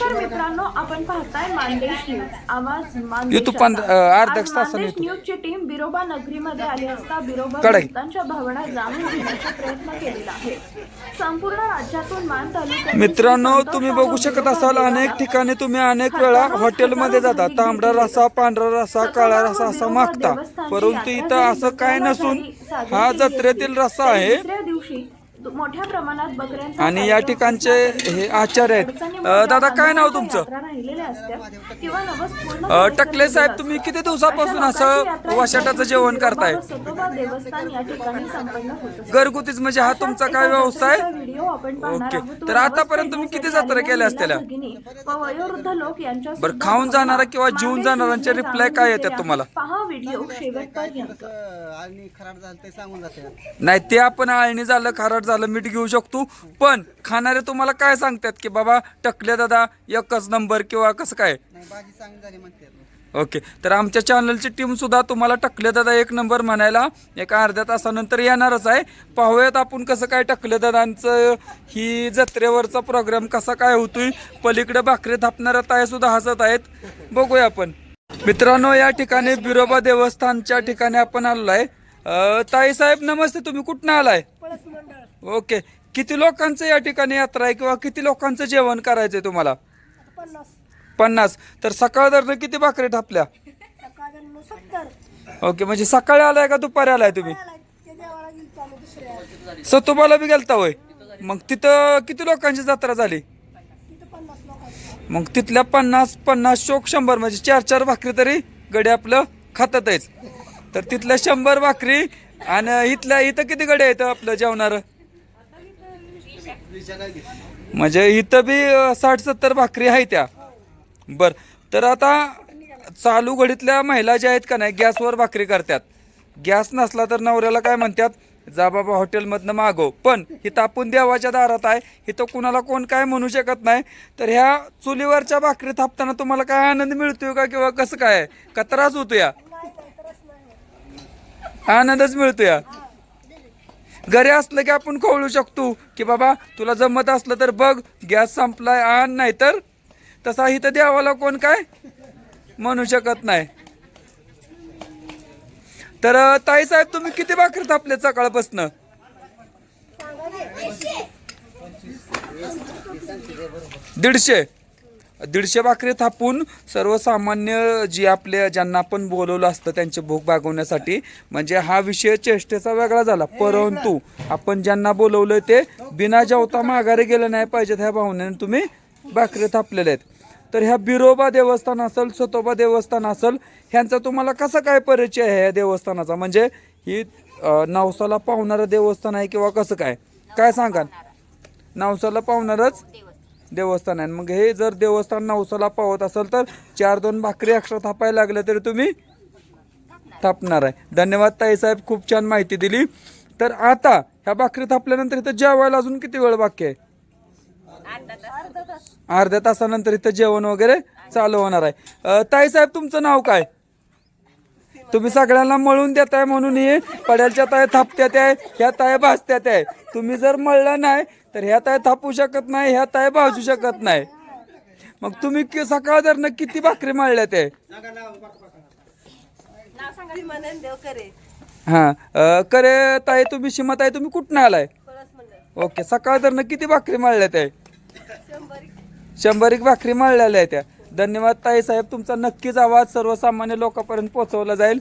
नमस्कार मित्रांनो आपण पाहताय मानदेश न्यूज आवाज YouTube पण, मानदेशाचा. अ, अर्ध्या आज तासाने मानदेश येतो. न्यूजची टीम बिरोबा नगरीमध्ये आली असता बिरोबा. भक्तांच्या भावना जाणून घेण्याचा प्रयत्न केलेला आहे संपूर्ण राज्यातून मान तालुक्यात मित्रांनो तुम्ही बघू शकत असाल अनेक ठिकाणी तुम्ही अनेक वेळा हॉटेलमध्ये जाता तांबडा रसा पांढरा रसा काळा रसा असा मागता परंतु इथं असं काय नसून हा जत्रेतील रसा आहे दुसऱ्या दिवशी मोठ्या प्रमाणात बकऱ्यांचा आणि या कार्यक्रम ठिकाणचे. हे आचार्य आहेत अ, दादा काय नाव यात्रा तुमचं राहिलेल्या असत्या किंवा नवस पूर्ण अ, करायचं टकले साहेब. तुम्ही किती दिवसापासून अशा असं लोकांची यात्रा वाशाटाचं जेवण करताय? व सतोबा देवस्थान या ठिकाणी संपन्न होत असते. घरगुतीच म्हणजे हा तुमचा काय एका व्यवसाय जत्रेचा व्हिडिओ आपण पाहणार ओके. आहोत. तर आतापर्यंत तुम्ही किती जत्रा केल्या असतील? महिला भगिनी व वयोवृद्ध लोक यांच्या बरं, सुद्धा खाऊन जाणारा किंवा जीवन मानदेश जाणाऱ्यांचे reply काय येतात तुम्हाला? पहा व्हिडिओ शेवटपर्यंत कसं आणि खराब झालं ते सांगून जाते नाही ते आपण आळणी झालं खारट झालं मीठ घेऊ शकतो पण खाणारे तुम्हाला काय सांगतात की बाबा टकले दादा एकच नंबर किंवा कसं काय? नाही भाजी चांगली झाली म्हणते ओके तर आमच्या चॅनलची टीम सुद्धा तुम्हाला टकले दादा एक नंबर म्हणायला. एका अर्ध्या तासानंतर येणारच आहे. पाहूयात आपण कसं काय टकले दादांचं ही जत्रेवरचा प्रोग्राम कसा काय होतोय. पलीकडे भाकरी थापणाऱ्या ताया सुद्धा हसत आहेत. बघूया आपण. मित्रांनो या ठिकाणी बिरोबा देवस्थानच्या ठिकाणी आपण आलो आहे. ताई साहेब नमस्ते. तुम्ही कुठनं आलाय? ओके किती लोकांचं या ठिकाणी यात्रा आहे किंवा किती लोकांचं जेवण करायचंय तुम्हाला? पन्नास. तर सकाळ दरनं किती भाकरी थापल्या? ओके म्हणजे सकाळी आलाय का दुपारी आलाय तुम्ही? सतोबाला बी गेलता होय? मग तिथं किती लोकांची जत्रा झाली? मग तिथल्या पन्नास पन्नास चोक शंभर म्हणजे चार चार भाकरी तरी गडे आपलं खातात आहेच तर तिथल्या शंभर भाकरी आणि इथल्या इथं किती गडे आहेत आपलं जेवणार? म्हणजे इथं बी साठ सत्तर भाकरी आहे त्या. बर तर आता चालू घडीतल्या महिला ज्या आहेत का नाही गॅसवर भाकरी करतात. गॅस नसला तर नवऱ्याला काय म्हणतात जा बाबा हॉटेलमधनं मागव. पण ही तापून देवाच्या दारात आहे. इथं कुणाला कोण काय म्हणू शकत नाही. तर ह्या चुलीवरच्या भाकरी थापताना तुम्हाला काय आनंद मिळतोय का किंवा कसं काय? का त्रास होतो या आनंदच मिळतो या घरी असलं की आपण कळू शकतो की बाबा तुला जमत असलं तर बघ गॅस संपलाय आण नाही तर? तसा इथं देवाला कोण काय? म्हणू शकत नाही. तर ताई साहेब तुम्ही किती भाकरी थापले सकाळपासनं? दीडशे. दीडशे भाकरी थापून सर्वसामान्य जी आपल्या ज्यांना आपण बोलवलं असतं त्यांची भूक भागवण्यासाठी म्हणजे हा विषय चेष्टेचा वेगळा झाला. परंतु आपण ज्यांना बोलवलं ते बिना जेवता माघारी गेलं नाही पाहिजेत ह्या भावनेने तुम्ही भाकरी थापलेल्या आहेत. तर ह्या बिरोबा देवस्थान असेल सतोबा देवस्थान असेल ह्यांचा तुम्हाला कसा काय परिचय आहे या देवस्थानाचा? म्हणजे ही नवसाला पावणारं देवस्थान आहे किंवा कसं काय? काय सांगाल? नवसाला पावणारच देवस्थान आहे. मग हे जर देवस्थान नवसाला पावत असेल तर चार दोन भाकरी एक्स्ट्रा थापायला लागल्या तरी तुम्ही थापणार आहे. धन्यवाद ताईसाहेब खूप छान माहिती दिली. तर आता ह्या भाकरी थापल्यानंतर इथं जेवायला अजून किती वेळ बाकी आहे? अर्ध्या तासानंतर इथं जेवण वगैरे चालू होणार आहे. ताईसाहेब तुमचं नाव काय? तुम्ही सगळ्यांना मळून देताय म्हणून हे पड्यालच्या ताय थापत्यात आहे ह्या ताय भाजत्यात आहे. तुम्ही जर मळलं नाही तर ह्या ताय थापू शकत नाही ह्या ताय भाजू शकत नाही. मग तुम्ही कि- सकाळ जर किती भाकरी मळल्या ते नाव सांगा. म्हणून देव करे. हा करे ताई तुम्ही सीमा ताई तुम्ही कुठनं आलाय? ओके सकाळ तर किती भाकरी मळल्या ते शंभर शंभर एक भाकरी मळलेल्या आहेत त्या. धन्यवाद ताई साहेब तुमचा नक्कीच आवाज सर्वसामान्य लोकांपर्यंत पोहोचवला जाईल.